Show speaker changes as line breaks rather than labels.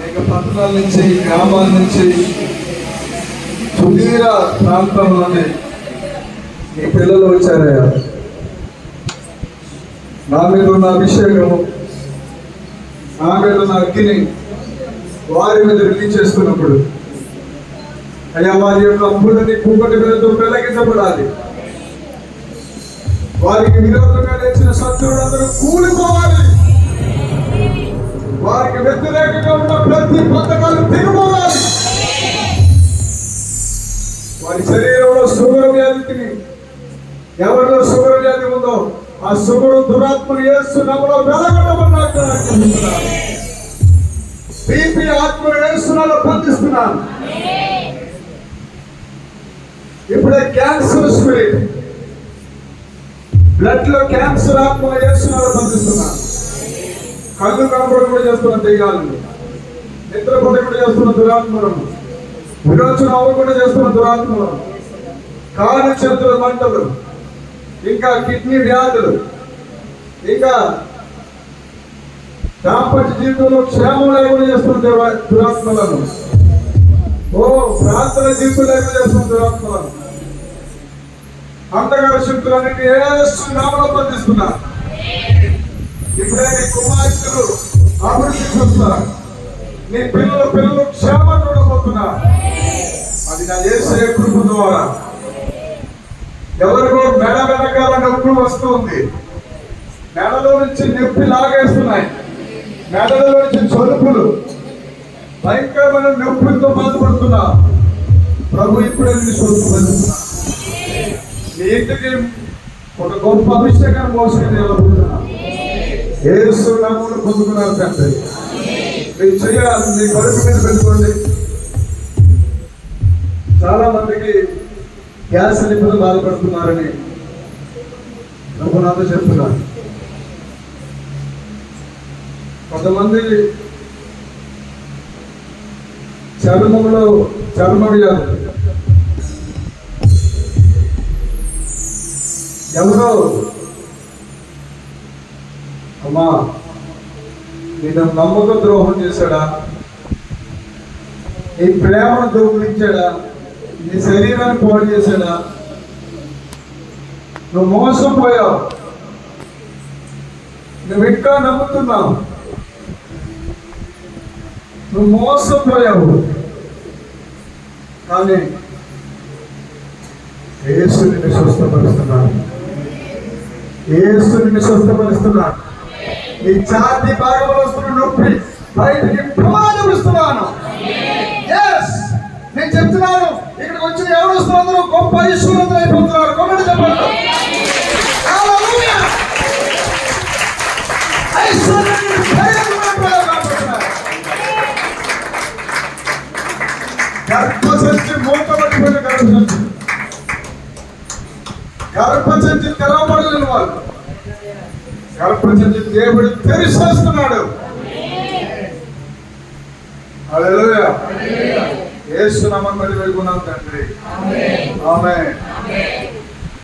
అనేక పట్టణాల నుంచి గ్రామాల నుంచి సుదీర ప్రాంతంలోనే ఈ పిల్లలు వచ్చారయ్యా. నా మీద ఉన్న అభిషేకము నా మీద ఉన్న అగ్ని వారి మీద రిలీజ్ చేస్తున్నప్పుడు అయ్యా వారి యొక్క అప్పులని కూపటి మీదతో పెళ్ళగించబడాలి వారికి విరోధంగా లేచిన శత్రువులు అందరూ కూలిపోవాలి. ప్రతి పథకాలు దిగిపోవాలి వారి శరీరంలో షుగర్ వ్యాధిని ఎవరిలో షుగర్ వ్యాధి ఉందో ఆ షుగర్ దురాత్మను వేస్తున్నామలో వెలగడమన్నాడు బీపీ ఆత్మను వేస్తున్నారో బంధిస్తున్నాను ఇప్పుడే క్యాన్సర్ స్పిరిట్. బ్లడ్లో క్యాన్సర్ ఆత్మ వేస్తున్నారో బంధిస్తున్నాను కళ్ళు కనపడకుండా చేస్తున్న దెయ్యాలను నిద్ర కూడా చేస్తున్న దురాత్మలను. విరోచన అవ్వకుండా చేస్తున్న దురాత్మలను. కాలు చేతుల మంటలు. ఇంకా కిడ్నీ వ్యాధులు. ఇంకా దాంపత్య జీవితంలో క్షేమం లేకుండా చేస్తున్న దురాత్మలను. ఓ ప్రార్థన జీవితం లేకుండా చేస్తున్న దురాత్మలను. అంతగా శక్తులన్నింటి ఏసు నామలో బంధిస్తున్నా ఇప్పుడే కుమార్తెలు అభివృద్ధి చూస్తున్నారు నీ పిల్లల పిల్లలు క్షేమం చూడబోతున్నా అది నా చేసే కృప ద్వారా. ఎవరికో మెడ వెనకాల నొప్పి వస్తుంది. మెడలో నుంచి నొప్పి లాగేస్తున్నాయి. మెడలో నుంచి చొలుపులు భయంకరమైన నొప్పులతో బాధపడుతున్నా ప్రభు ఇప్పుడే నీ స్వస్థపరుస్తున్నా నీ ఇంటికి ఒక గొప్ప అభిషేకాన్ని మోసుకుని వెళ్ళబోతున్నా ఏసు నామములు పొందుకున్నారు తండ్రి. మీరు చేయాలి మీ కడుపు మీద పెట్టుకోండి. చాలా మందికి గ్యాస్ నిపుణులు బాధపడుతున్నారని ప్రభునాథ చెప్తున్నారు. కొంతమంది చర్మంలో చర్మ వ్యాధి ఎవరో అమ్మా నిన్ను నమ్మక ద్రోహం చేశాడా? నీ ప్రేమను దొంగిలించాడా? నీ శరీరాన్ని పాడు చేశాడా? నువ్వు మోసపోయావు. నువ్వు ఇంకా నమ్ముతున్నావు. నువ్వు మోసపోయావు. కానీ ఏసుని స్వస్థపరుస్తున్నాను. ఏసుని స్వస్థపరుస్తున్నాను. నీ జాతి భాగంలో వస్తున్న నొప్పి బయటికి ప్రమాదం ఇస్తున్నాను. నేను చెప్తున్నాను. ఇక్కడికి వచ్చిన ఎవరు వస్తున్నారు? గొప్ప ఈశ్వరంతో అయిపోతున్నారు. కొమ్మటి చెప్పండి. Hallelujah! ఐశ్వర్యాన్ని భయంకరమైన గర్భసంచి మూతబడిపోయిన గర్భసంచి గర్భసంచి తెరవబడలేని వాళ్ళు. గర్భసంచి దేవుడు తెరిచేస్తున్నాడు. హల్లెలూయా. యేసు నామం బట్టి వేడుకున్నాం తండ్రి. ఆమె